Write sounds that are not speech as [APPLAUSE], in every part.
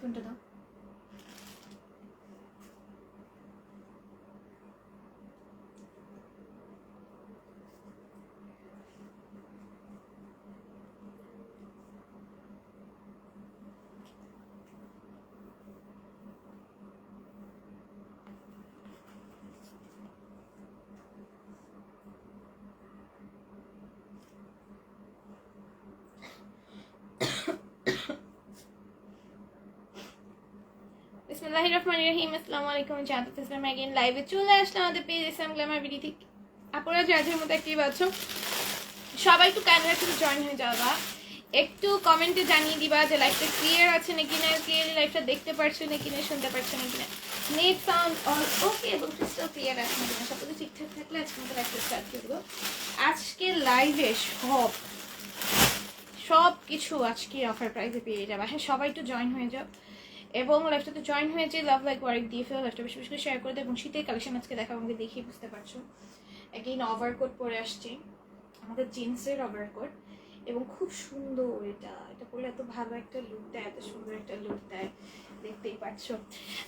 ফোনটা দাও। বিসমিল্লাহ আলাইকুম অ্যাগেন লাইভে চলে আমাদের সবাই একটু থেকে জয়েন হয়ে যাওয়া। একটু কমেন্টে জানিয়ে দিবা যে ক্লিয়ার আছে না দেখতে পারছ নাকি না, শুনতে পারছ নাকি না। নেট সাউন্ড অল ওকে এবং ক্রিস্টাল ক্লিয়ার আছে নাকি না সব কিছু ঠিকঠাক থাকলে আজকে মতো লাইভটা স্টার্ট করব আজকে লাইভে সব সব কিছু আজকে অফার প্রাইসে পেয়ে যাবে। হ্যাঁ সবাই একটু জয়েন হয়ে যাও। এবং লাইফটাতে জয়েন হয়েছে লাভ লাইক ওয়ার্ক দিয়ে ফেলো লাইফটা বেশি বেশি করে শেয়ার করে দেয় এবং শীতের কালেকশন আজকে দেখা আমাকে দেখেই বুঝতে পারছ। এগেইন ওভারকোট পরে আসছি। আমাদের জিন্সের ওভারকোট এবং খুব সুন্দর এটা। এটা পরলে এত ভালো একটা লুক দেয়, এত সুন্দর একটা লুক দেয়। দেখতেই পাচ্ছ।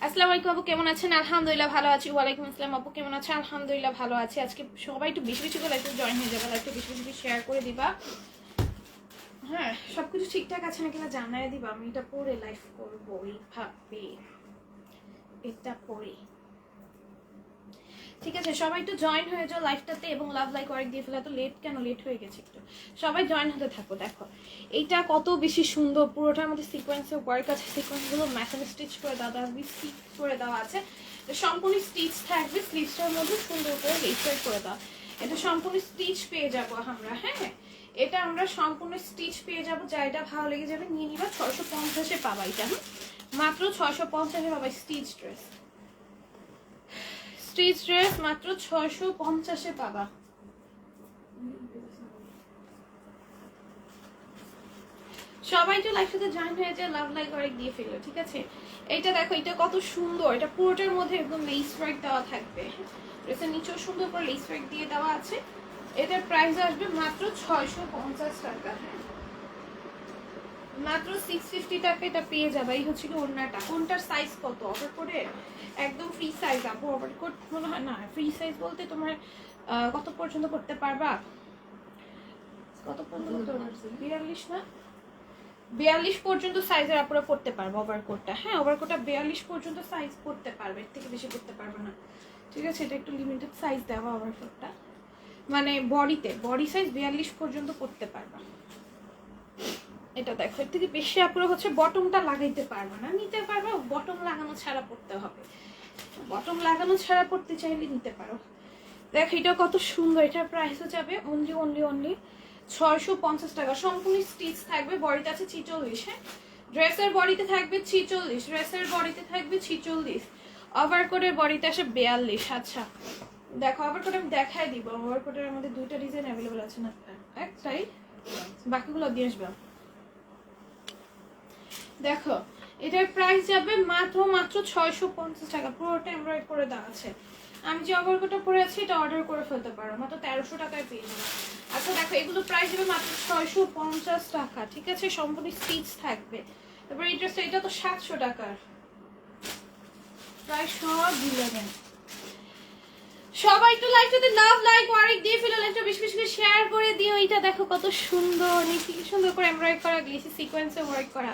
আসসালামু আলাইকুম আপু, কেমন আছেন? আলহামদুলিল্লাহ ভালো আছি। ওয়ালাইকুম আসসালাম আপু, কেমন আছেন? আলহামদুলিল্লাহ ভালো আছি। আজকে সবাই একটু বেশি বেশি করে একটু জয়েন হয়ে যাবে। লাইফটা বেশি বেশি শেয়ার করে দিবা। হ্যাঁ সবকিছু ঠিকঠাক আছে নাকি না জানাই দিবা। আমি এটা পরে লাইফ করব, এইভাবে। এটা পরে ঠিক আছে, সবাই একটু জয়েন হয়ে যাও লাইফটাতে এবং লাভ লাইক ওয়ার্ক দিয়ে ফেলে। এত লেট কেন? লেট হয়ে গেছে একটু। সবাই জয়েন হতে থাকো, দেখো। এইটা কত বেশি সুন্দর। পুরোটার মধ্যে সিকোয়েন্সের ওয়ার্ক আছে। সিকোয়েন্সগুলো ম্যাথানে স্টিচ করে দেওয়া স্টিচ করে দেওয়া আছে। তো সম্পূর্ণ স্টিচ থাকবে। স্লিভসটার মধ্যে সুন্দর করে লেসার করে দেওয়া এটা সম্পূর্ণ স্টিচ পেয়ে যাব আমরা হ্যাঁ? এটা আমরা সম্পূর্ণ স্টিচ পেয়ে যাব, যা এটা ভালো লেগে যাবে। নিয়ে নিবা ছয়শো পঞ্চাশে পাবা এটা মাত্র ছয়শো পঞ্চাশে পাবা স্টিচ ড্রেস। স্টিচ ড্রেস মাত্র ছয়শো পঞ্চাশে পাবা। সবাই তো লাইফ সাথে জয়েন হয়ে যায় লাভ লাইক অনেক দিয়ে ফেলো ঠিক আছে? এটা দেখো, এটা কত সুন্দর, এটা পুরোটার মধ্যে একদম লেস ওয়ার্ক দেওয়া থাকবে। ড্রেসের নিচেও সুন্দর করে লেস ওয়ার্ক দিয়ে দেওয়া আছে। এটার প্রাইস আসবে মাত্র ছয়শো পঞ্চাশ টাকা। মাত্র সিক্স ফিফটি টাকা এটা পেয়ে যাবে। এই হচ্ছিল ওড়নাটা। কোনটার সাইজ কত? অফার করে একদম ফ্রি সাইজ আপু অফার কোড মনে হয় না ফ্রি সাইজ বলতে তোমার কত পর্যন্ত করতে পারবা? কত পর্যন্ত করতে বিয়াল্লিশ না? বিয়াল্লিশ পর্যন্ত সাইজের আপুরা করতে পারব ওভারকোটটা হ্যাঁ ওভারকোটটা বিয়াল্লিশ পর্যন্ত সাইজ করতে পারবে। এর থেকে বেশি করতে পারবে না। ঠিক আছে, এটা একটু লিমিটেড সাইজ দেওয়া ওভারকোটটা মানে বডিতে, বডি সাইজ বিয়াল্লিশ পর্যন্ত করতে পারবা। এটা দেখো, এর থেকে বেশি আপুরা হচ্ছে বটমটা লাগাইতে পারবে না। নিতে পারবে, বটম লাগানো ছাড়া পড়তে হবে। বটম লাগানো ছাড়া পড়তে চাইলে নিতে পারো। দেখো, এটা কত সুন্দর, এটার প্রাইসও যাবে অনলি অনলি অনলি ছয়শো পঞ্চাশ টাকা। সম্পূর্ণ স্টিচ থাকবে, বডিতে আছে ছিচল্লিশ হ্যাঁ? ড্রেসের বডিতে থাকবে ছিচল্লিশ ড্রেসের বডিতে থাকবে ছিচল্লিশ। ওভার কোটের বডিতে আসে বেয়াল্লিশ আচ্ছা। দেখো ওভার কোট আমি দেখাই দিব। ওভার কোটের আমাদের দুইটা ডিজাইন অ্যাভেলেবল আছে না? একটাই, বাকিগুলো দিয়ে আসবে। দেখো, এটার প্রাইস যাবে মাত্র মাত্র ছয়শো পঞ্চাশ টাকা। পুরোটা এমব্রয়েড করে দেওয়া আছে। আমি যে অবরকটা পরে আছি, এটা অর্ডার করে ফেলতে পারো। মাত্র তেরোশো টাকায় পেয়ে যাবে। আচ্ছা দেখো, এগুলো প্রাইস যাবে মাত্র ছয়শো পঞ্চাশ টাকা, ঠিক আছে? সম্পূর্ণ স্টিচ থাকবে। তারপরে ড্রেসটা এটা তো সাতশো টাকার। প্রায় সব দিলেন সবাই একটু লাইভটাতে লাভ লাইক ওয়ারেক দিয়ে ফেলো লাইভটা বেশি বেশি শেয়ার করে দিও। এটা দেখো কত সুন্দর নিচে কি সুন্দর করে এমব্রয়েড করা গ্লেসি সিকোয়েন্সে ওয়ার্ক করা।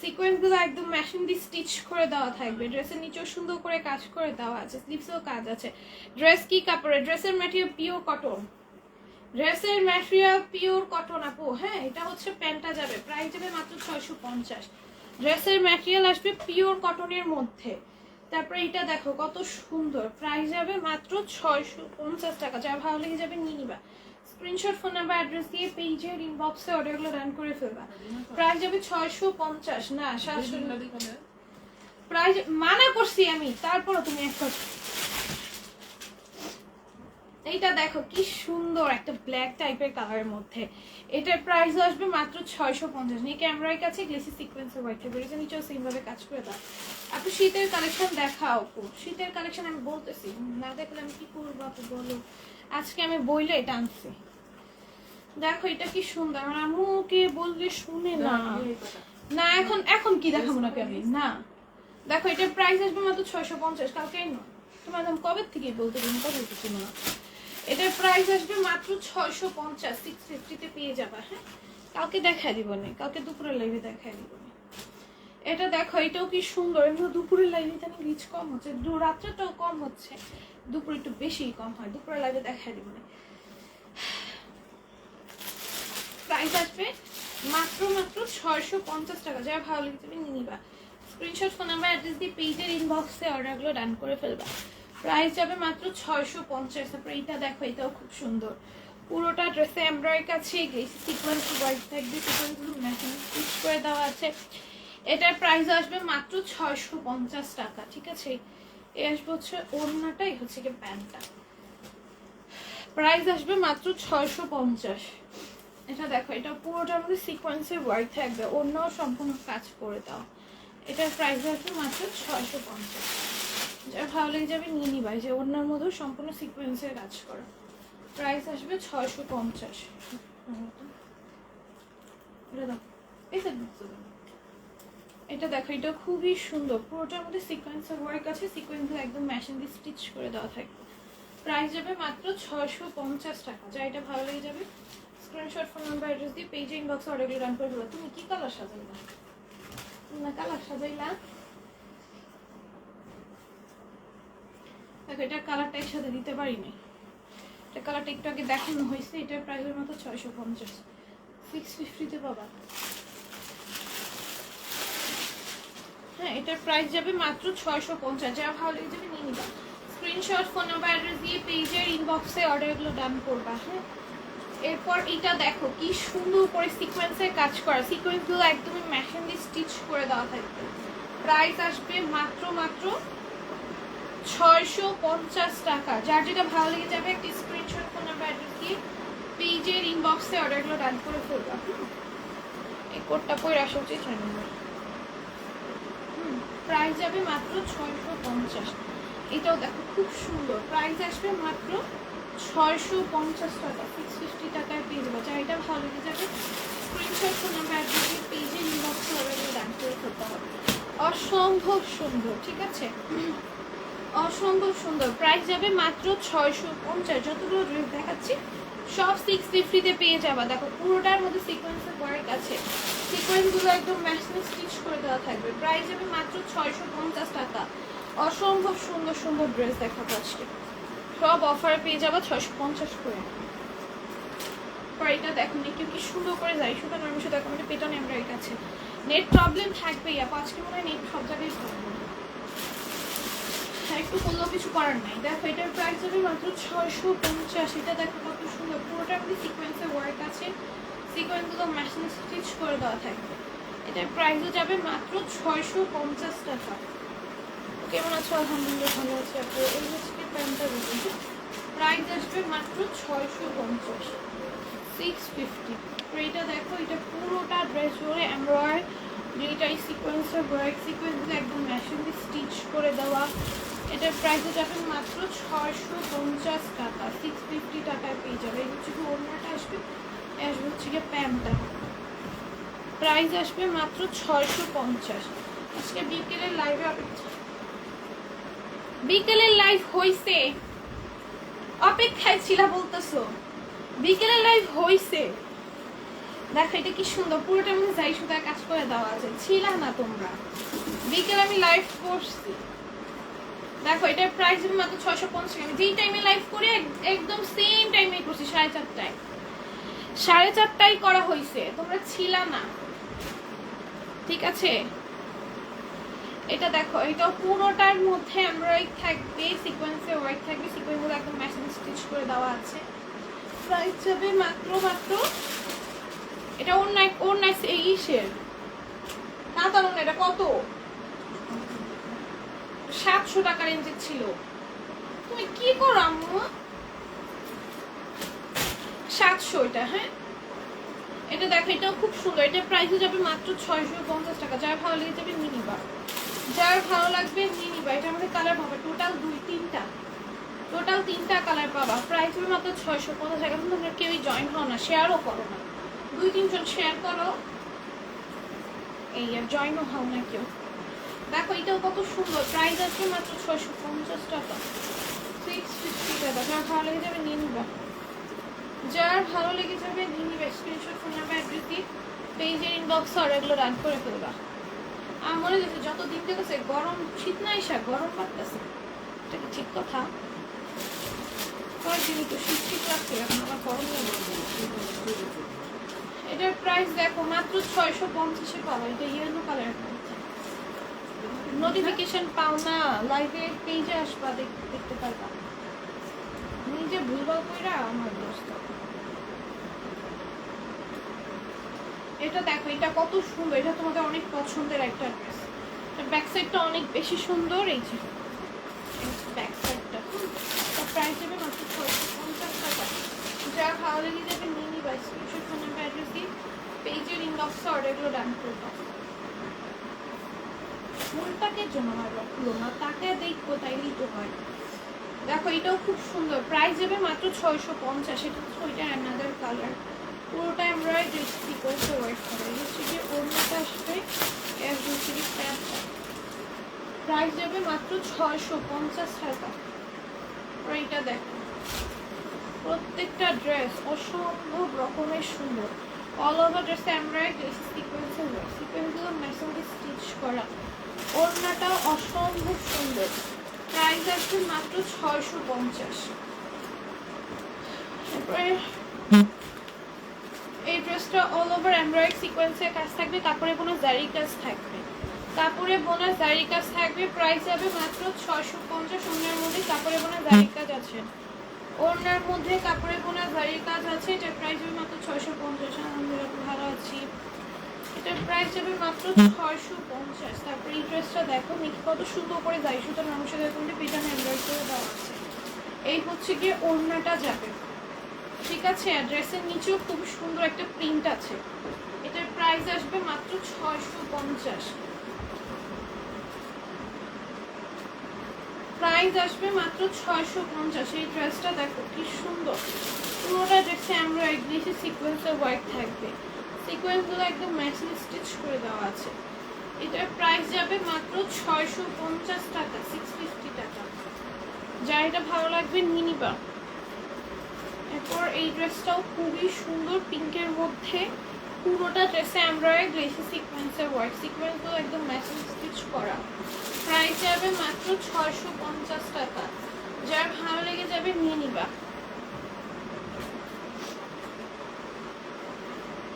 সিকোয়েন্সগুলো একদম মেশিন দিয়ে স্টিচ করে দেওয়া থাকবে। ড্রেসের নিচেও সুন্দর করে কাজ করে দেওয়া আছে স্লিভসেও কাজ আছে। ড্রেস কি কাপড়ে? ড্রেসের ম্যাটেরিয়াল পিওর কটন ড্রেসের ম্যাটেরিয়াল পিওর কটন আপু। হ্যাঁ এটা হচ্ছে প্যান্টটা যাবে। প্রাইস যাবে মাত্র ছয়শো পঞ্চাশ। ড্রেসের ম্যাটেরিয়াল আসবে পিওর কটনের মধ্যে। তারপরে এটা দেখো কত সুন্দর। প্রাইস যাবে মাত্র ছয়শো পঞ্চাশ টাকা। যা ভালো লেগে যাবে নিয়ে নিবা। স্ক্রিনশট ফোন নাম্বার অ্যাড্রেস দিয়ে পেজের ইনবক্সে অর্ডারগুলো রান করে ফেলবা। প্রাইস যাবে ছয়শো পঞ্চাশ। না সাতশো প্রাইস মানা করছি আমি তারপরও তুমি এক এইটা দেখো কি সুন্দর একটা ব্ল্যাক টাইপের কালারের মধ্যে। এটার প্রাইস আসবে মাত্র ছয়শো পঞ্চাশ। নিয়ে ক্যামেরার কাছে গ্লেসি সিকোয়েন্সের হোয়াইট বেরিয়েছে নিচেও সেম ভাবে কাজ করে দাও। আপু শীতের কালেকশন দেখাও আপু। শীতের কালেকশন আমি বলতেছি না দেখলে আমি কি করব আপু বলো। আজকে আমি বইলে এটা আনছি। দেখো এটা কি সুন্দর। আমার আম্মুকে বললে শুনে না। না এখন এখন কি দেখাবো নাকি আমি না। দেখো এটার প্রাইস আসবে মাত্র ছয়শো পঞ্চাশ। কালকে নয়। তোমার দাম কবে থেকে বলতে পারি কবে বলতেছি না এটার প্রাইস আসবে মাত্র ছয়শো পঞ্চাশ সিক্স ফিফটিতে পেয়ে যাবা হ্যাঁ? কালকে দেখা দিব না কালকে দুপুরে লাইভে দেখা দিব না। এটা দেখো, এটাও কি সুন্দর এমনি দুপুরে লাইভে তাহলে রিচ কম হচ্ছে, দু- রাত্রেটাও কম হচ্ছে। দুপুরে একটু বেশি কম হয় দুপুরে লাইভে দেখা দিব না। প্রাইস আসবে মাত্র মাত্র ছয়শো পঞ্চাশ টাকা। যারা ভালো লেগে তুমি নিয়ে নিবা। স্ক্রিনশট ফোন নাম্বার অ্যাড্রেস দিয়ে পেজের ইনবক্সে অর্ডারগুলো ডান করে ফেলবা। প্রাইস যাবে মাত্র ছয়শো পঞ্চাশ। তারপরে এইটা দেখো, এটাও খুব সুন্দর। পুরোটা ড্রেসে এমব্রয়েড আছে সিকোয়েন্স হোয়াইট থাকবে সিকোয়েন্সগুলো ম্যাচিং স্টিচ করে দেওয়া আছে। এটার প্রাইস আসবে মাত্র ছয়শো পঞ্চাশ টাকা, ঠিক আছে? এ আসবে হচ্ছে ওড়নাটাই হচ্ছে কি প্যান্টটা। প্রাইস আসবে মাত্র ছয়শো পঞ্চাশ। এটা দেখো, এটা পুরোটার মধ্যে সিকোয়েন্সের ওয়ার্ক থাকবে। অন্যও সম্পূর্ণ কাজ করে দাও। এটার প্রাইস আসবে মাত্র ছয়শো পঞ্চাশ। যার ভালো লেগে যাবে নিয়ে নিবা যে অন্যার মধ্যেও সম্পূর্ণ সিকোয়েন্সের কাজ করা। প্রাইস আসবে ছয়শো পঞ্চাশ। এটা। এটা দেখো, এটা খুবই সুন্দর। পুরোটার মধ্যে সিকোয়েন্সের ওয়ার্ক আছে সিকোয়েন্সগুলো একদম মেশিন দিয়ে স্টিচ করে দেওয়া থাকবে। প্রাইস যাবে মাত্র ছয়শো পঞ্চাশ টাকা। যা এটা ভালো লেগে যাবে। স্ক্রিনশট ফোন নাম্বার অ্যাড্রেস দিয়ে পেজে ইনবক্স অর্ডারগুলো রান করে দেবো। তুমি কি কালার সাজাইলা? না কালার সাজাইলা। দেখো এটা কালারটা একসাথে দিতে পারিনি। এটা কালারটা একটু আগে দেখানো হয়েছে, এটার প্রাইসের মতো ছয়শো পঞ্চাশ। সিক্স ফিফটিতে পাবা। হ্যাঁ এটার প্রাইস যাবে মাত্র ছয়শো পঞ্চাশ। যা ভালো লেগে যাবে নিয়ে নিবা। স্ক্রিনশট ফোন নাম্বার অ্যাড্রেস দিয়ে পেজের ইনবক্সে অর্ডারগুলো ডান করবা হ্যাঁ? এরপর এটা দেখো, কি সুন্দর করে সিকোয়েন্সের কাজ করা। সিকোয়েন্সগুলো একদমই মেশিন দিয়ে স্টিচ করে দেওয়া থাকবে। প্রাইস আসবে মাত্র মাত্র ছয়শো পঞ্চাশ টাকা। যার যেটা ভালো লেগে যাবে, একটি স্ক্রিনশট ফোন নাম্বার অ্যাড্রেস দিয়ে পেজের ইনবক্সে অর্ডারগুলো ডান করে ফেলবা। এই কোডটা পরে আসা উচিত? হয় না প্রাইস যাবে মাত্র ছয়শো পঞ্চাশ। এটাও দেখো খুব সুন্দর। প্রাইস আসবে মাত্র ছয়শো পঞ্চাশ টাকা। সিক্স ফিফটি টাকায় পেয়ে যাবে। এটা ভালো লেগে যাবে স্ক্রিনশট ফোন নাম্বার অ্যাড্রেসে পেজে ইনবক্সে অর্ডারগুলো ডান করে ফেলতে হবে। অসম্ভব সুন্দর, ঠিক আছে? অসম্ভব সুন্দর। প্রাইস যাবে মাত্র ছয়শো পঞ্চাশ। যতগুলো ড্রেস দেখাচ্ছি, সব সিক্স ফিফটিতে পেয়ে যাবা। দেখো, পুরোটার মধ্যে সিকোয়েন্সের ওয়ার্ক আছে। সিকোয়েন্সগুলো একদম ম্যাশনে স্টিচ করে দেওয়া থাকবে। প্রাইস যাবে মাত্র ছয়শো পঞ্চাশ টাকা। অসম্ভব সুন্দর সুন্দর ড্রেস দেখাবো আজকে। সব অফারে পেয়ে যাবা ছয়শো পঞ্চাশ করে। এটা দেখো একটু কি সুন্দর করে যাই শুধু আমি শুধু এখন পেটন এমব্রয়েড আছে নেট প্রবলেম থাকবেই। আপু, আজকে মনে হয় নেট সব জায়গায় একটু করলেও কিছু করার নাই। দেখো, এটার প্রাইস হবে মাত্র ছয়শো পঞ্চাশ। এটা দেখো কত সুন্দর। পুরোটা আপনি সিকোয়েন্সের ওয়ার্ক আছে। সিকোয়েন্সগুলো মেশিন স্টিচ করে দেওয়া থাকবে। এটার প্রাইসও যাবে মাত্র ছয়শো পঞ্চাশ টাকা। কেমন আছো? আলহামদুলিল্লাহ ভালো আছি আপু এই হচ্ছে প্যান্টটা দেখুন। প্রাইস আসবে মাত্র ছয়শো পঞ্চাশ। সিক্স ফিফটি এটা দেখো, এটা পুরোটা ড্রেস জুড়ে এমব্রয়েড যেটাই সিকোয়েন্সের ওয়ার্ক সিকোয়েন্সগুলো একদম মেশিন স্টিচ করে দেওয়া। এটার প্রাইসে যাবে মাত্র ছয়শো পঞ্চাশ টাকা। সিক্স ফিফটি টাকায় পেয়ে যাবে এই হচ্ছে ওড়নাটা আসবে। আসবে হচ্ছে গিয়ে প্যান্টটা। প্রাইস আসবে মাত্র ছয়শো পঞ্চাশ। আজকে বিকেলের লাইভে বিকেলের লাইভ হইছে। অপেক্ষায় ছিল বলতেছো। বিকেলের লাইভ হইছে। দেখো, এটা কি সুন্দর। পুরোটা মধ্যে যাই সুতার কাজ করে দেওয়া আছে। ছিল না তোমরা। বিকেল আমি লাইভ করছি। দেখো, এটার প্রাইস মাত্র ছয়শো পঞ্চাশ আমি যেই টাইমে লাইভ করি একদম সেম টাইমে করছি, সাড়ে চারটায়। সাড়ে চারটায় করা হয়েছে, তোমরা ছিল না। ঠিক আছে? এটা দেখো, এটা পুরোটার মধ্যে এমব্রয়েড থাকবে সিকোয়েন্সে ওয়ার্ক থাকবে সিকোয়েন্সগুলো একদম মেশিন স্টিচ করে দেওয়া আছে। প্রাইস যাবে মাত্র মাত্র, এটা ওর নাই ওর নাই ইসের। না তার এটা কত? সাতশো টাকা রেঞ্জের ছিল। তুমি কি করো, আম্মু? সাতশো এটা হ্যাঁ? এটা দেখো, এটাও খুব সুন্দর। এটা প্রাইসে যাবে মাত্র ছয়শো পঞ্চাশ টাকা। যার ভালো লেগে যাবে মিনিবা যার ভালো লাগবে মিনিবা এটা আমাদের কালার পাবে। টোটাল দুই, তিনটা। টোটাল তিনটা কালার পাবা। প্রাইস হবে মাত্র ছয়শো পঞ্চাশ টাকা। তোমরা কেউই জয়েন হও না শেয়ারও করো না। দুই, তিনজন শেয়ার করো। এই আর জয়েনও হও না কেউ। দেখো, এটাও কত সুন্দর। প্রাইস আছে মাত্র ছয়শো পঞ্চাশ টাকা। সিক্স ফিফটি টাকা। যার ভালো লেগে যাবে নিয়ে নিবা। যার ভালো লেগে যাবে নিয়ে নিবে। স্ক্রিনশট ফোন নাম্বার অ্যাড্রেস দিয়ে পেজের আর এগুলো রান করে ফেলবা। আমার মনে হচ্ছে যত দিন থেকে গরম শীত না এসা গরম পারতেছে এটা কি ঠিক কথা? কয়েকদিনই তো শীত শীত লাগছে, এখন আমার গরম এটার প্রাইস দেখো, মাত্র ছয়শো পঞ্চাশে পাবো। এটা ইয়েলো মধ্যে নোটিফিকেশন পাও না লাইভে পেজে আসবা, দেখ- দেখতে পারবা। নিজে ভুলভাল কইরা আমার দোস্ত এটা দেখো, এটা কত সুন্দর, এটা তোমাদের অনেক পছন্দের একটা ড্রেস ব্যাক সাইডটা অনেক বেশি সুন্দর, এই যে। ব্যাক সাইডটা তার প্রাইস দেবে মাত্র পঞ্চাশ টাকা। যা ভালো লেগে যাবে নিয়ে নিবা স্ক্রিনশট ফোন নাম্বার অ্যাড্রেস দিয়ে পেজের ইনবক্সে অর্ডারগুলো ডান করবা ফুলটাকে জমা আমার রক্ষলো না, তাকে দেখব তাই নিতে হয়। দেখো, এটাও খুব সুন্দর। প্রাইস যাবে মাত্র ছয়শো পঞ্চাশ, এটা ওইটা অ্যানাদার কালার পুরোটা সিকোয়েন্সে ওয়ার্ক করে এই হচ্ছে যে অন্যটা আসবে প্রাইস যাবে মাত্র ছয়শো পঞ্চাশ টাকা। এটা দেখো, প্রত্যেকটা ড্রেস অসম্ভব রকমের সুন্দর। অল ওভার ড্রেস এমব্রয়ডারি সিকোয়েন্সে ওয়ার্ক সিকোয়েন্সগুলো মেশিনে স্টিচ করা। ওড়নাটাও অসম্ভব সুন্দর। প্রাইস আছে মাত্র ছয়শো পঞ্চাশ। তারপরে এই ড্রেসটা অল ওভার এমব্রয়ডারি সিকোয়েন্সের কাজ থাকবে কাপড়ে কোনো জারি কাজ থাকবে। কাপড়ে বোনা জারি কাজ থাকবে প্রাইস হবে মাত্র ছয়শো পঞ্চাশ অন্যের মধ্যে কাপড়ে বোনা জারি কাজ আছে। ওড়নার মধ্যে কাপড়ে বোনা জারি কাজ আছে, এটার প্রাইস হবে মাত্র ছয়শো পঞ্চাশ, আলহামদুলিল্লাহ ভালো আছি। এটার প্রাইস যাবে মাত্র ছয়শো পঞ্চাশ। তারপরে এই ড্রেসটা দেখো নিচে কত সুন্দর করে যাই সুতরাং মানুষের দেখুন পেটানো এমব্রয়ডারি করে দেওয়া আছে। এই হচ্ছে গিয়ে ওড়নাটা যাবে। ঠিক আছে? ড্রেসের নিচেও খুব সুন্দর একটা প্রিন্ট আছে। এটার প্রাইস আসবে মাত্র ছয়শো পঞ্চাশ। প্রাইস আসবে মাত্র ছয়শো পঞ্চাশ। এই ড্রেসটা দেখো, কি সুন্দর। পুরোটা ড্রেসে একদিকে সিকোয়েন্সের ওয়ার্ক থাকবে। সিকোয়েন্সগুলো একদম ম্যাচিং স্টিচ করে দেওয়া আছে। এটার প্রাইস যাবে মাত্র ছয়শো পঞ্চাশ টাকা সিক্স ফিফটি টাকা। যার এটা ভালো লাগবে নিয়ে এরপর এই ড্রেসটাও খুবই সুন্দর পিঙ্কের মধ্যে। পুরোটা ড্রেসে এমব্রয়ডারি গ্লেসি সিকোয়েন্সের ওয়ার্ক সিকোয়েন্সগুলো একদম ম্যাচিং স্টিচ করা। প্রাইস যাবে মাত্র ছয়শো পঞ্চাশ টাকা। যার ভালো লেগে যাবে নিয়ে নিবা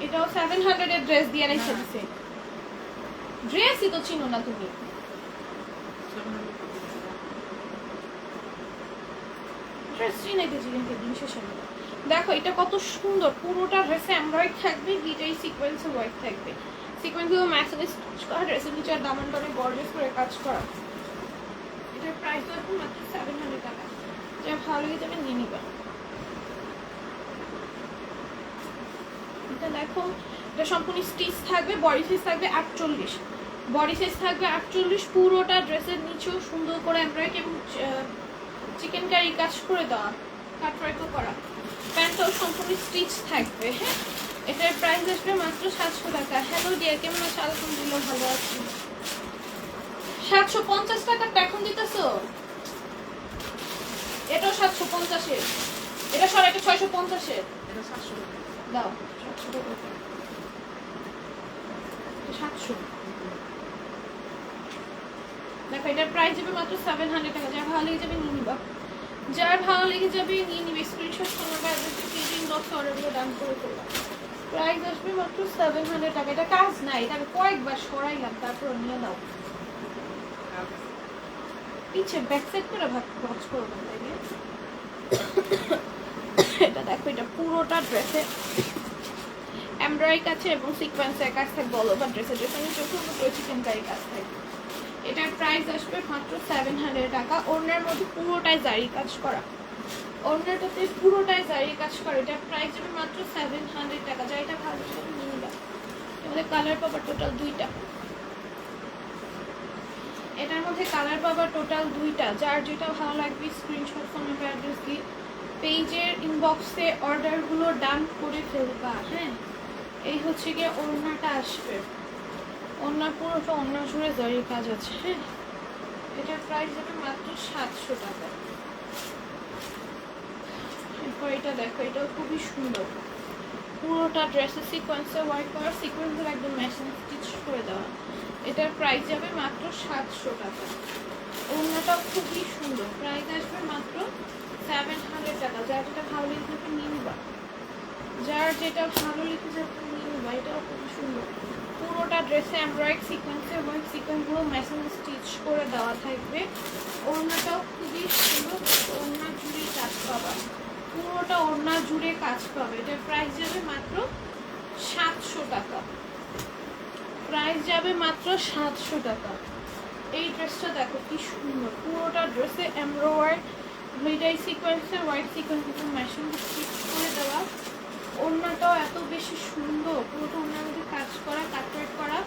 এটাও সেভেন হান্ড্রেডের ড্রেস দিয়ে রেখে দিছে। ড্রেসই তো চিনো না তুমি। ড্রেস। দেখো, এটা কত সুন্দর। পুরোটা ড্রেসে এমব্রয়ড থাকবে দুইটাই সিকোয়েন্সে ওয়ার্ক থাকবে। সিকোয়েন্সগুলো ম্যাসেজে স্টিচ করা ড্রেসের নিচে আর দামান করে গর্জেস করে কাজ করা। এটার প্রাইস হবে মাত্র সেভেন হান্ড্রেড টাকা। যা ভালো লেগে যাবে, নিয়ে নিবা। এটা দেখো এটা সম্পূর্ণ স্টিচ থাকবে বডি সাইজ থাকবে আটচল্লিশ। বডি সাইজ থাকবে আটচল্লিশ পুরোটা ড্রেসের নিচেও সুন্দর করে এমব্রয়ডারি এবং চিকেন কারি কাজ করে দেওয়া কাটওয়ার্কও করা। প্যান্টটাও সম্পূর্ণ স্টিচ থাকবে হ্যাঁ? এটার প্রাইস আসবে মাত্র সাতশো টাকা। হ্যালো ডিয়ার কেমন আছে? আলহামদুলিল্লাহ ভালো আছি। সাতশো পঞ্চাশ টাকাটা এখন দিতেছো? এটাও সাতশো পঞ্চাশের। এটা সর ছয়শো পঞ্চাশের। দাও সাতশো টাকা। দাও। সাতশো। দেখো, এটার প্রাইস যাবে মাত্র সেভেন হান্ড্রেড টাকা। যার ভালো লেগে যাবে নিয়ে নিবা। যার ভালো লেগে যাবে নিয়ে নিবে। স্ক্রিনশট তোমার অ্যাড্রেসে পেজে ইনবক্স অর্ডারগুলো ডান করে ফেলবা। প্রাইস আসবে মাত্র সেভেন হান্ড্রেড টাকা। এটা কাজ নাই, এটা আমি কয়েকবার সরাইলাম, তারপর নিয়ে নাও পিছে ব্যাক সাইড করে ভাগ ভাজ করবেন [COUGHS] এটা দেখো, এটা পুরোটা ড্রেসে এমব্রয়ডারি কাছে এবং সিকোয়েন্সের কাজ থাকবে অল ওভার ড্রেসের ড্রেসের নিচে সুন্দর চিকেন কারি কাজ থাকবে এটার প্রাইস আসবে মাত্র সেভেন হান্ড্রেড টাকা। অন্যের মধ্যে পুরোটাই জারি কাজ করা। অন্যটাতে পুরোটাই জারি কাজ করা। এটার প্রাইস যাবে মাত্র সেভেন হান্ড্রেড টাকা। যা এটা ভালো সেটা নিয়ে নিবা আমাদের কালার পাবার টোটাল দুইটা। এটার মধ্যে কালার পাবার টোটাল দুইটা। যার যেটা ভালো লাগবে স্ক্রিনশট ফোন নাম্বার অ্যাড্রেস দিয়ে। পেজের ইনবক্সে অর্ডারগুলো ডান করে ফেলবা হ্যাঁ? এই হচ্ছে গিয়ে ওড়নাটা আসবে। অন্য পুরোটা অন্য জুড়ে জরির কাজ আছে হ্যাঁ? এটার প্রাইস যাবে মাত্র সাতশো টাকা। এরপর এটা দেখো, এটাও খুবই সুন্দর। পুরোটা ড্রেসে সিকোয়েন্সে ওয়ার্ক করা সিকোয়েন্সের একদম মেশিন স্টিচ করে দেওয়া। এটার প্রাইস যাবে মাত্র সাতশো টাকা। অন্যটাও খুবই সুন্দর। প্রাইস আসবে মাত্র সেভেন হান্ড্রেড টাকা। যার যেটা ভালো লেগে যার যেটা ভালো নিবা এটাও খুবই সুন্দর। পুরোটা ড্রেসে এমব্রয়েড সিকোয়েন্সের ওয়ার্ক সিকোয়েন্সগুলো মেশিন স্টিচ করে দেওয়া থাকবে। ওড়নাটাও খুবই সুন্দর, ওড়না জুড়ে কাজ পাবা। পুরোটা ওড়না জুড়ে কাজ পাবে। এটার প্রাইস যাবে মাত্র সাতশো টাকা। প্রাইস যাবে মাত্র সাতশো টাকা। এই ড্রেসটা দেখো কি সুন্দর। পুরোটা ড্রেসে এমব্রয়েড মিডাই সিকোয়েন্সের হোয়াইট সিকোয়েন্সের মেশিন স্টিচ করে দেওয়া। ওড়নাটাও এত বেশি সুন্দর। পুরোটা ওড়নার মধ্যে কাজ করা কাটওয়ার্ক করা,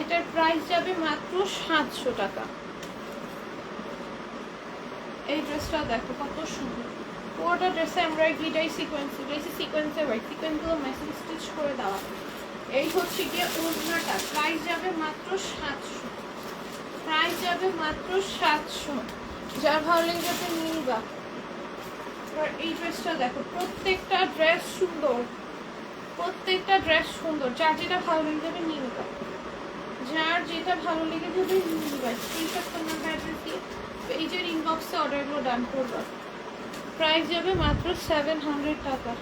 এটার প্রাইস যাবে মাত্র সাতশো টাকা। এই ড্রেসটা দেখো কত সুন্দর। পুরোটা ড্রেসে এমব্রয়ডারি সিকোয়েন্স ড্রেসে সিকোয়েন্সে হোয়াইট সিকোয়েন্সগুলো মেশিন স্টিচ করে দেওয়া। এই হচ্ছে গিয়ে ওড়নাটা। প্রাইস যাবে মাত্র সাতশো। প্রাইস যাবে মাত্র সাতশো। যার ভালো লেগে যাবে নিবা। এবার এই ড্রেসটা দেখো, প্রত্যেকটা ড্রেস সুন্দর, প্রত্যেকটা ড্রেস সুন্দর, যার যেটা ভালো লেগে যাবে নিয়ে নিবা যার যেটা ভালো লেগে যাবে নিয়ে নিবা স্ক্রিনশট তোমার অ্যাড্রেস দিয়ে পেজের ইনবক্সে অর্ডারগুলো ডান করবা। প্রাইস যাবে মাত্র সেভেন হান্ড্রেড টাকা।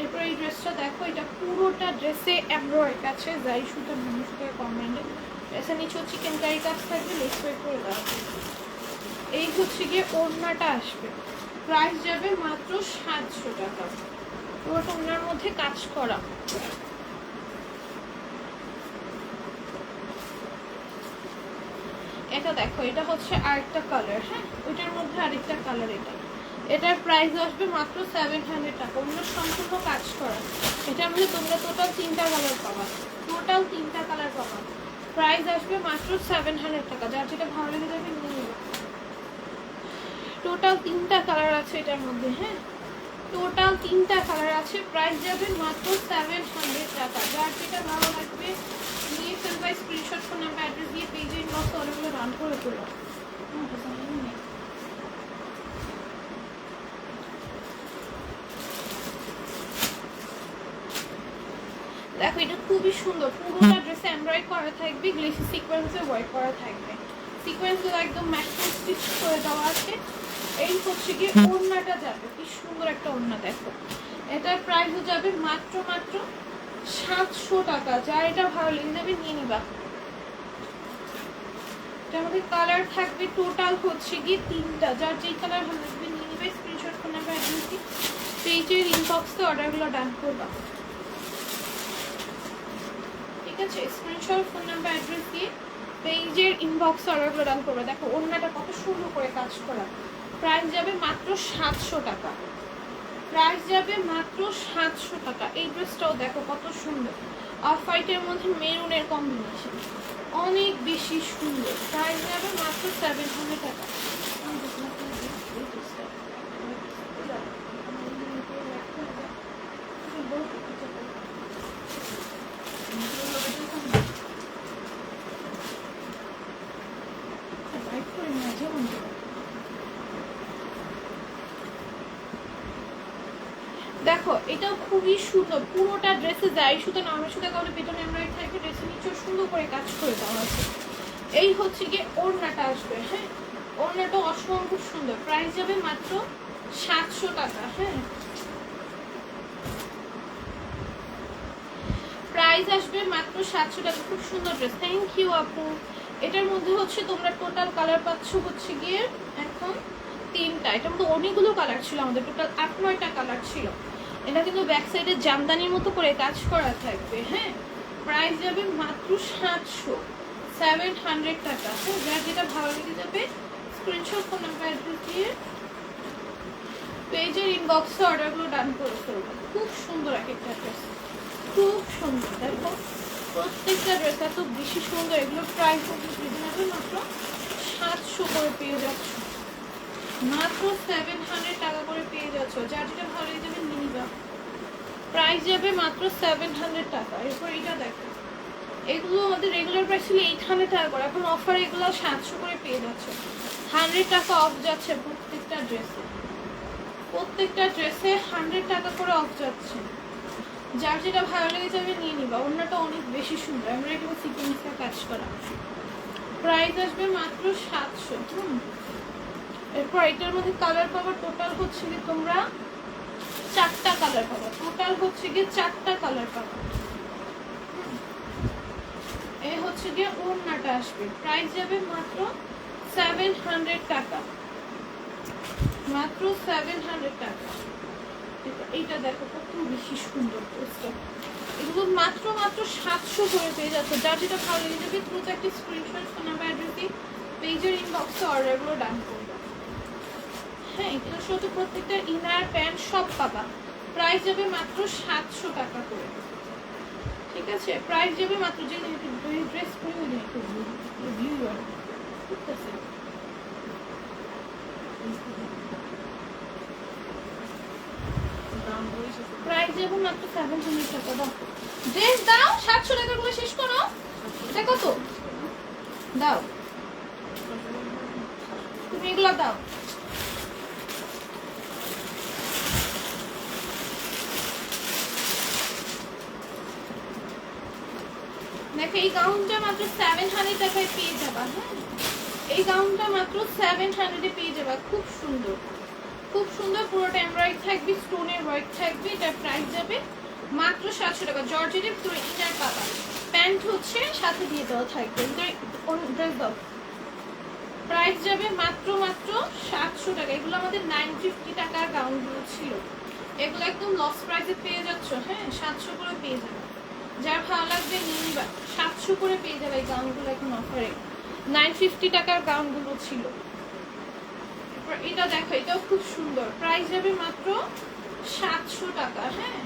এরপর এই ড্রেসটা দেখো, এটা পুরোটা ড্রেসে এমব্রয়েড আছে, যাই সুতো মনে সুতোর কম্বাইন্ডে ড্রেসের নিচেও চিকেন কারি কাজ থাকবে লেস করে দেওয়া এই হচ্ছে গিয়ে ওড়নাটা আসবে। প্রাইস যাবে মাত্র সাতশো টাকা। পুরোটা ওড়নার মধ্যে কাজ করা। এটা দেখো, এটা হচ্ছে আরেকটা কালার হ্যাঁ? ওইটার মধ্যে আরেকটা কালার এটা। এটার প্রাইস আসবে মাত্র সেভেন হান্ড্রেড টাকা। অন্য সম্পূর্ণ কাজ করা। এটার মধ্যে তোমরা টোটাল তিনটা কালার পাবা। টোটাল তিনটা কালার পাবা। প্রাইস আসবে মাত্র সেভেন হান্ড্রেড টাকা। যার যেটা ভালো লেগে যাবে নিয়ে টোটাল তিনটা কালার আছে এটার মধ্যে হ্যাঁ? টোটাল তিনটা কালার আছে প্রাইস যাবে মাত্র সেভেন হান্ড্রেড টাকা। যার যেটা ভালো লাগবে নিয়ে ফেলবা স্ক্রিনশট ফোন নাম্বার অ্যাড্রেস দিয়ে পেজে ইনবক্স অর্ডারগুলো রান করে তোলো দেখো এটা খুবই সুন্দর। পুরোটা ড্রেসে এমব্রয়েড করা থাকবে গ্লেসি সিকোয়েন্সে ওয়ার্ক করা থাকবে। সিকোয়েন্সগুলো একদম ম্যাক্সিমাম স্টিচ করে দেওয়া আছে। এই হচ্ছে গিয়ে ওড়নাটা যাবে কি সুন্দর একটা ওড়না দেখো। এটার প্রাইসও যাবে মাত্র মাত্র সাতশো টাকা। যার এটা ভালো লেগে যাবে নিয়ে নিবা। এটার কালার থাকবে টোটাল হচ্ছে গিয়ে তিনটা। যার যেই কালার ভালো লাগবে নিয়ে নিবে স্ক্রিনশট ফোন নাম্বার অ্যাড্রেস পেজের ইনবক্সে অর্ডারগুলো ডান করবা। ঠিক আছে? স্ক্রিনশট ফোন নাম্বার অ্যাড্রেস দিয়ে পেজের ইনবক্সে অর্ডারগুলো ডান করবে। দেখো অন্যটা কত সুন্দর করে কাজ করা। প্রাইস যাবে মাত্র সাতশো টাকা। প্রাইস যাবে মাত্র সাতশো টাকা। এই ড্রেসটাও দেখো কত সুন্দর। অফ হোয়াইটের মধ্যে মেরুনের কম্বিনেশন অনেক বেশি সুন্দর। প্রাইস যাবে মাত্র সেভেন হান্ড্রেড টাকা দেখো এটাও খুবই সুন্দর পুরোটা ড্রেসে যাই সুতো নর্মাল সুতো কাউকে পেটনে এমব্রয়েড থাকবে সুন্দর করে কাজ করে দেওয়া আছে। এই হচ্ছে গিয়ে ওড়নাটা আসবে হ্যাঁ? ওড়নাটা সুন্দর। প্রাইস যাবে মাত্র সাতশো টাকা হ্যাঁ? প্রাইস আসবে মাত্র সাতশো টাকা, খুব সুন্দর ড্রেস থ্যাংক ইউ আপু। এটার মধ্যে হচ্ছে তোমরা টোটাল কালার পাচ্ছ হচ্ছে গিয়ে এখন তিনটা। এটার মধ্যে অনেকগুলো কালার ছিল আমাদের। টোটাল আট নয়টা কালার ছিল। এটা কিন্তু ব্যাক সাইডে জামদানির মতো করে কাজ করা থাকবে হ্যাঁ? প্রাইস যাবে মাত্র সাতশো সেভেন হান্ড্রেড টাকা। হ্যাঁ যার যেটা ভালো লেগে যাবে স্ক্রিনশট ফোন নাম্বার অ্যাড্রেস দিয়ে পেজের ইনবক্সে অর্ডারগুলো ডান করে ফেলব। খুব সুন্দর এক একটা ড্রেস খুব সুন্দর, দেখো। প্রত্যেকটা ড্রেস এত বেশি সুন্দর, এগুলো প্রাইস রিজনেবল মাত্র সাতশো করে পেয়ে যাচ্ছ। মাত্র সেভেন হান্ড্রেড টাকা করে পেয়ে যাচ্ছ। যার যেটা ভালো লেগে যাবে প্রাইস যাবে মাত্র সেভেন হান্ড্রেড টাকা। এরপর এটা দেখো। এগুলো আমাদের রেগুলার প্রাইস ছিল এইট হান্ড্রেড টাকা করে। এখন অফার এগুলো সাতশো করে পেয়ে যাচ্ছে। হান্ড্রেড টাকা অফ যাচ্ছে প্রত্যেকটা ড্রেসে প্রত্যেকটা ড্রেসে হান্ড্রেড টাকা করে অফ যাচ্ছে। যার যেটা ভালো লেগে যাবে নিয়ে নিবা। অন্যটা অনেক বেশি সুন্দর। আমরা এখানে সিকুয়েন্সটা কাজ করা। প্রাইস আসবে মাত্র সাতশো। এরপর এটার মধ্যে কালার পাবা টোটাল হচ্ছে তোমরা চারটা কালার পাবা। টোটাল হচ্ছে গিয়ে চারটা কালার পাবা। এই হচ্ছে গিয়ে ওড়নাটা আসবে। প্রাইস যাবে মাত্র সেভেন হান্ড্রেড টাকা। মাত্র সেভেন হান্ড্রেড টাকা। এইটা দেখো, কত বেশি সুন্দর এগুলো মাত্র মাত্র সাতশো করে পেয়ে যাচ্ছে। যার যেটা ভালো লেগে যাবে দ্রুত একটি স্ক্রিনশট নাম্বার অ্যাড্রেস দিয়ে পেজের ইনবক্সে অর্ডারগুলো ডান করবে হ্যাঁ এগুলোর সাথে প্রত্যেকটা ইনার, প্যান্ট সব পাবা। প্রাইস যাবে মাত্র সাতশো টাকা করে। ঠিক আছে? প্রাইস যাবে মাত্র যে ড্রেস করে ওই দিন একটু ভিউ প্রাইস যাবে মাত্র সেভেন হান্ড্রেড টাকা। দাও। ড্রেস দাও, সাতশো টাকা করে শেষ করো। এটা কত? দাও। তুমি এগুলো দাও। দেখো, এই গাউনটা মাত্র সেভেন হান্ড্রেড টাকায় পেয়ে যাবা হ্যাঁ? এই গাউনটা মাত্র সেভেন হান্ড্রেডে পেয়ে যাবা, খুব সুন্দর। খুব সুন্দর, পুরোটা এমব্রয়েড থাকবে স্টোনের ওয়ার্ক থাকবে, এটার প্রাইস যাবে মাত্র সাতশো টাকা। জর্জেটের পুরো ইনার পাবা প্যান্ট হচ্ছে সাথে দিয়ে দেওয়া থাকবে প্রাইস যাবে মাত্র মাত্র সাতশো টাকা। এগুলো আমাদের নাইন ফিফটি টাকার গাউনগুলো ছিল। এগুলো একদম লস প্রাইসে পেয়ে যাচ্ছ হ্যাঁ? সাতশো করে পেয়ে যাবে। যার ভালো লাগবে নিয়ে সাতশো করে পেয়ে যাবে এই গাউনগুলো এখন অফারে নাইন ফিফটি টাকার গাউনগুলো ছিল। এটা দেখো, এটাও খুব সুন্দর। প্রাইস যাবে মাত্র সাতশো টাকা হ্যাঁ?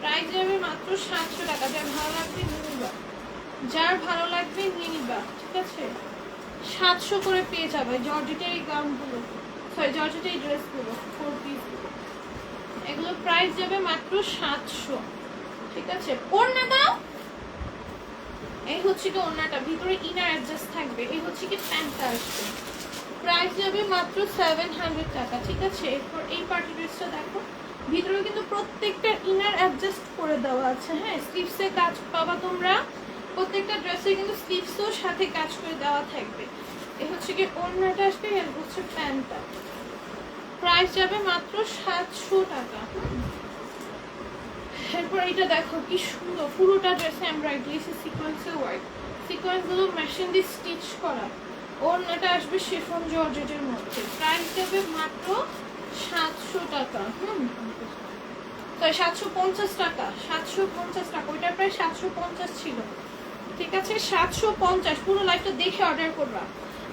প্রাইস যাবে মাত্র সাতশো টাকা। যার ভালো লাগবে নিয়ে নিবা যার ভালো লাগবে নিয়ে নিবা ঠিক আছে? সাতশো করে পেয়ে যাবে জর্জেটের এই গাউনগুলো। সরি জর্জেটের এই ড্রেসগুলো ফোর পিসগুলো এগুলো প্রাইস যাবে মাত্র সাতশো। ঠিক আছে? ওড়না দাও। এই হচ্ছে কি ওড়নাটা। ভিতরে ইনার অ্যাডজাস্ট থাকবে। এই হচ্ছে কি প্যান্টটা আসবে। প্রাইস যাবে মাত্র সেভেন হান্ড্রেড টাকা, ঠিক আছে? এরপর এই পার্টি ড্রেসটা দেখো। ভিতরে কিন্তু প্রত্যেকটা ইনার অ্যাডজাস্ট করে দেওয়া আছে হ্যাঁ? স্লিভসে কাজ পাবা তোমরা। প্রত্যেকটা ড্রেসে কিন্তু স্লিভসও সাথে কাজ করে দেওয়া থাকবে। এই হচ্ছে কি ওড়নাটা আসবে এর হচ্ছে প্যান্টটা প্রাইস যাবে মাত্র সাতশো টাকা। এরপর এটা দেখো, কি সুন্দর। পুরোটা ড্রেসে এমব্রয়ডারি সিকোয়েন্সের ওয়ার্ক সিকোয়েন্সগুলো মেশিন দিয়ে স্টিচ করা। ওড়নাটা আসবে শেফন জর্জেটের মধ্যে। প্রাইস যাবে মাত্র সাতশো টাকা। হুম। সরি সাতশো পঞ্চাশ টাকা। সাতশো পঞ্চাশ টাকা। ওইটা প্রায় সাতশো পঞ্চাশ ছিল। ঠিক আছে? সাতশো পঞ্চাশ। পুরো লাইফটা দেখে অর্ডার করবা।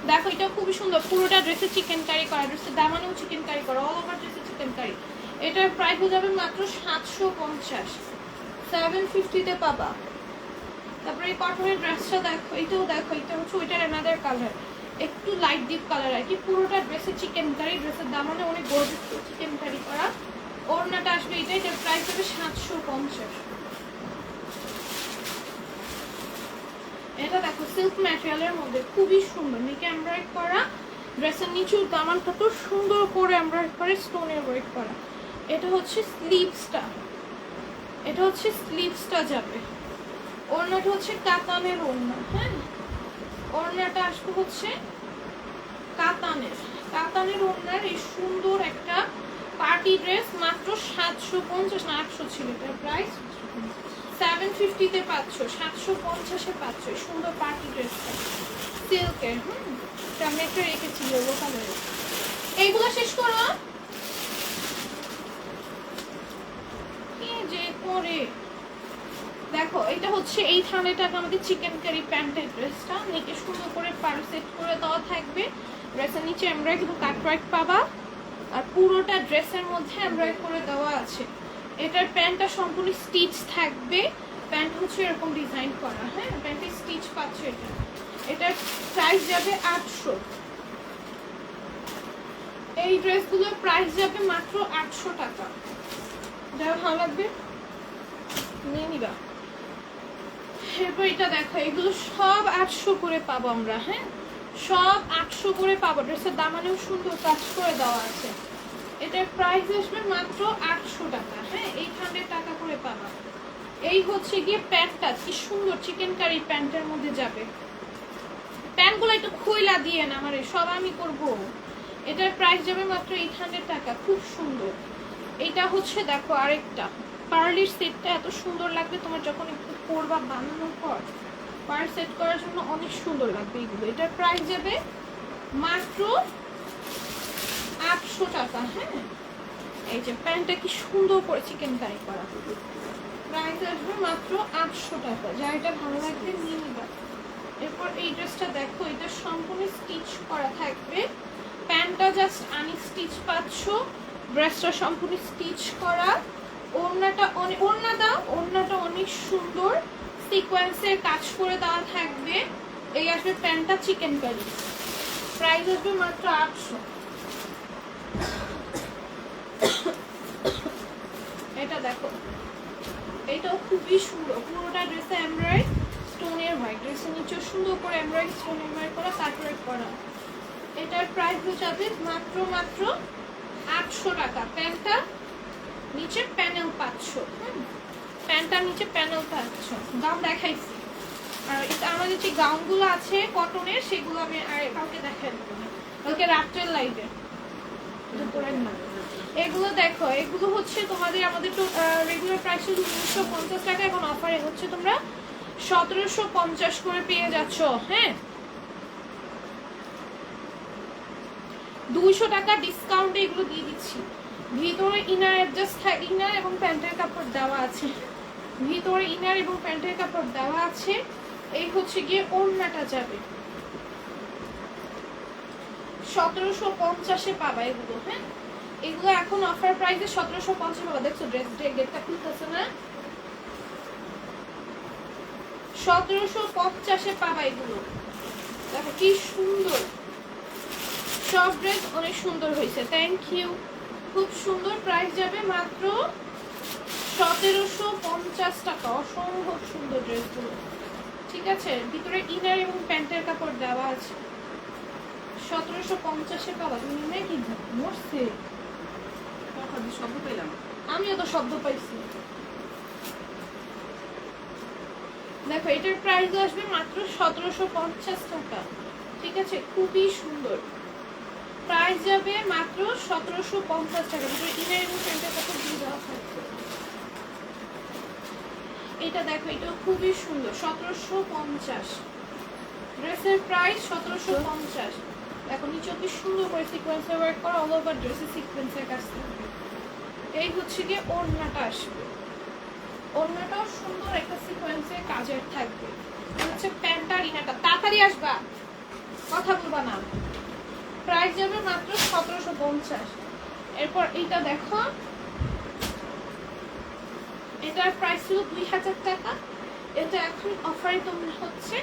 দেখো, এটা খুবই সুন্দর। পুরোটা ড্রেসে চিকেন কারি করা। ড্রেসে দামানেও চিকেন কারি করা। অল ওভার ড্রেসে চিকেন কারি এটার প্রাইস হয়ে যাবে মাত্র সাতশো পঞ্চাশ। সেভেন ফিফটিতে পাবা। তারপরে এই কটনের ড্রেসটা দেখো এটাও দেখো এটা হচ্ছে ওইটার এনাদের কালার একটু লাইট ডিপ কালার আর কি, পুরোটা ড্রেসে চিকেন কারি ড্রেসের দাম মানে অনেক গর্জিয়াস চিকেন কারি করা। ওড়নাটা আসবে এটাই এটার প্রাইস হবে সাতশো পঞ্চাশ। এটা দেখো সিল্ক ম্যাটেরিয়ালের মধ্যে খুবই সুন্দর। নিচে এমব্রয়েড করা ড্রেসের নিচুর দামানটা তো সুন্দর করে এমব্রয়েড করে স্টোনের ওয়ার্ক করা। এটা হচ্ছে স্লিভসটা এটা হচ্ছে স্লিভসটা যাবে। ওড়নাটা হচ্ছে কাতানের ওড়না হ্যাঁ? ওড়নাটা আসবে হচ্ছে কাতানের। কাতানের ওড়নার এই সুন্দর একটা পার্টি ড্রেস মাত্র সাতশো পঞ্চাশ না, আটশো ছিল এটার প্রাইস সেভেন ফিফটিতে পাচ্ছ, সাতশো পঞ্চাশে পাচ্ছ সুন্দর পার্টি ড্রেসটা। সিল্কের হুম? আমি একটা রেখেছি ইয়েলো কালারের এইগুলো শেষ করো কি যে করে দেখো, এটা হচ্ছে এই থানেটাকে আমাদের চিকেন কারি প্যান্টের ড্রেসটা নিচে সুন্দর করে পার সেট করে দেওয়া থাকবে। ড্রেসের নিচে এমব্রয়েড কিন্তু কাটওয়ার্ক পাবা। আর পুরোটা ড্রেসের মধ্যে এমব্রয়েড করে দেওয়া আছে। এটার প্যান্টটা সম্পূর্ণ স্টিচ থাকবে। প্যান্ট হচ্ছে এরকম ডিজাইন করা হ্যাঁ? প্যান্টের স্টিচ পাচ্ছে এটা। এটার প্রাইস যাবে আটশো। এই ড্রেসগুলোর প্রাইস যাবে মাত্র আটশো টাকা। যারা ভালো লাগবে? নিয়ে নিবা। এরপর এটা দেখো, এগুলো সব আটশো করে পাবো আমরা হ্যাঁ? সব আটশো করে পাবো। ড্রেসের দামানেও সুন্দর, কাজ করে দেওয়া আছে। এটার প্রাইস আসবে মাত্র আটশো টাকা হ্যাঁ? এইট হান্ড্রেড টাকা করে পাবা। এই হচ্ছে গিয়ে প্যান্টটা, কি সুন্দর চিকেন কারি প্যান্টের মধ্যে যাবে। প্যান্টগুলো একটু খইলা দিয়ে না, আমার সব আমি করব। এটার প্রাইস যাবে মাত্র এইট হান্ড্রেড টাকা, খুব সুন্দর। এটা হচ্ছে দেখো আরেকটা। পার্লির সেটটা এত সুন্দর লাগবে তোমার যখন একটু পরবা বানানোর পর। পার সেট করার জন্য অনেক সুন্দর লাগবে এগুলো। এটার প্রাইস যাবে মাত্র আটশো টাকা হ্যাঁ? এই যে প্যান্টটা কি সুন্দর করে চিকেন কারি করা। প্রাইস আসবে মাত্র আটশো টাকা। যা এটা ভালো লাগবে নিয়ে নিবা। এরপর এই ড্রেসটা দেখো, এটা সম্পূর্ণ স্টিচ করা থাকবে। প্যান্টটা জাস্ট আনি স্টিচ পাচ্ছ। ড্রেসটা সম্পূর্ণ স্টিচ করা। ওড়নাটা ওড়না দাও ওড়নাটা অনেক সুন্দর। সিকোয়েন্সের কাজ করে দেওয়া থাকবে। এই আসবে প্যান্টটা চিকেন কারি প্রাইস আসবে মাত্র আটশো। এটা দেখো। এটাও খুবই সুন্দর। পুরোটা ড্রেসে এমব্রয়েড স্টোনের হোয়াইট ড্রেসের নিচে সুন্দর করে এমব্রয়েড স্টোন এমব্রয়েড করা, তারপরে করা। এটার প্রাইস হচ্ছে মাত্র মাত্র আটশো টাকা। প্যান্টটা নিচে প্যানেল পাচ্ছ প্যান্টটার নিচে প্যানেল পাচ্ছ, দাম দেখাইছি। আর এটা আমাদের যে গাউনগুলো আছে কটনের, সেগুলো আমি আর কাউকে দেখাই দেবো না। কালকে রাত্রের লাইভে এগুলো দেখো, এগুলো হচ্ছে তোমাদের আমাদের রেগুলার প্রাইস ছিল উনিশশো পঞ্চাশ টাকা এখন অফারে হচ্ছে তোমরা সতেরোশো পঞ্চাশ করে পেয়ে যাচ্ছ হ্যাঁ? দুইশো টাকা ডিসকাউন্টে এগুলো দিয়ে দিচ্ছি। ভিতরে ইনার অ্যাডজাস্ট ইনার এবং প্যান্টের কাপড় দেওয়া আছে। ভিতরে ইনার এবং প্যান্টের কাপড় দেওয়া আছে। এই হচ্ছে গিয়ে ওড়নাটা যাবে। সতেরোশো পঞ্চাশে পাবা এগুলো হ্যাঁ? এগুলো এখন অফার প্রাইসে সতেরোশো পঞ্চাশ পাবা। দেখছ ড্রেস ডেটটা খুলতেছে না? সতেরোশো পঞ্চাশে পাবা এগুলো। দেখো, কি সুন্দর। সব ড্রেস অনেক সুন্দর হয়েছে। থ্যাংক ইউ খুব সুন্দর প্রাইস যাবে মাত্র সতেরোশো পঞ্চাশ টাকা। অসম্ভব সুন্দর ড্রেসগুলো ঠিক আছে? ভিতরে ইনার এবং প্যান্টের কাপড় দেওয়া আছে। সতেরোশো পঞ্চাশে পাওয়া তুমি নেই কি? মরছে। শব্দ পেলাম। আমিও তো শব্দ পাইছি। দেখো এটার প্রাইস আসবে মাত্র সতেরোশো পঞ্চাশ টাকা। ঠিক আছে? খুবই সুন্দর। প্রাইস যাবে মাত্র সতেরোশো পঞ্চাশ টাকা। প্যান্টের দেওয়া এটা দেখো এটা খুবই সুন্দর, সতেরোশো পঞ্চাশ। ড্রেসের প্রাইস সতেরোশো পঞ্চাশ। দেখো নিচে অতি সুন্দর করে সিকোয়েন্সের ওয়ার্ক করা অল ওভার ড্রেসে সিকোয়েন্সের কাজ এই হচ্ছে গিয়ে ওড়নাটা আসবে। ওড়নাটাও সুন্দর একটা সিকোয়েন্সের কাজের থাকবে। হচ্ছে প্যান্ট আর ইনাটা তাড়াতাড়ি আসবা। কথা বলবা না। প্রাইস যাবে মাত্র সতেরোশো পঞ্চাশ। এরপর এইটা দেখো। এটার প্রাইস ছিল দুই হাজার টাকা। এটা এখন অফারে তোমরা হচ্ছে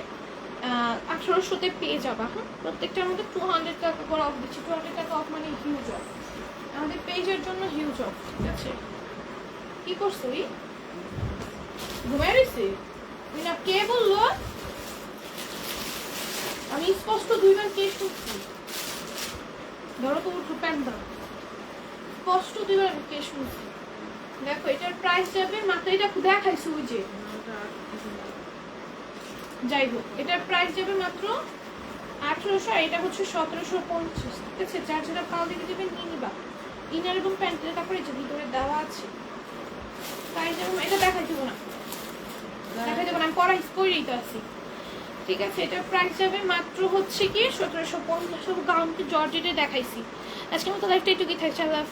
আঠারোশোতে পেয়ে যাবা হ্যাঁ? প্রত্যেকটার মধ্যে টু হান্ড্রেড টাকা করে অফ দিচ্ছি। টু হান্ড্রেড টাকা অফ মানে হিউজ অফ আমাদের পেজের জন্য হিউজ অফ ঠিক আছে? কি করছ, ই? ঘুমাই রয়েছে? কে বলল আমি স্পষ্ট দুইবার কে শুনছি ধরো তো উঠো, প্যান্ট দাও স্পষ্ট আমি কে শুনছি। দেখো, এটার প্রাইস যাবে, মাত্র এটা দেখাইছো ওই যে। যাই হোক, এটার প্রাইস যাবে মাত্র আঠেরোশো এটা হচ্ছে সতেরোশো পঞ্চাশ। ঠিক আছে? যার যেটা ভালো দিকে দেবে নিয়ে নিবা। ইনার এবং প্যান্টের কাপড়ে যে ভিতরে দেওয়া আছে। প্রাইস যাবে এটা দেখাই দেবো না। দেখাই দেবো না, আমি পড়াই করেই তো আছি। ঠিক আছে, এটার প্রাইস যাবে মাত্র হচ্ছে কি সতেরোশো পঞ্চাশ গাউনকে জর্জেটে দেখাইছি আজকে মতো লাইফটা একটু কি থাকছে, আল্লাহ।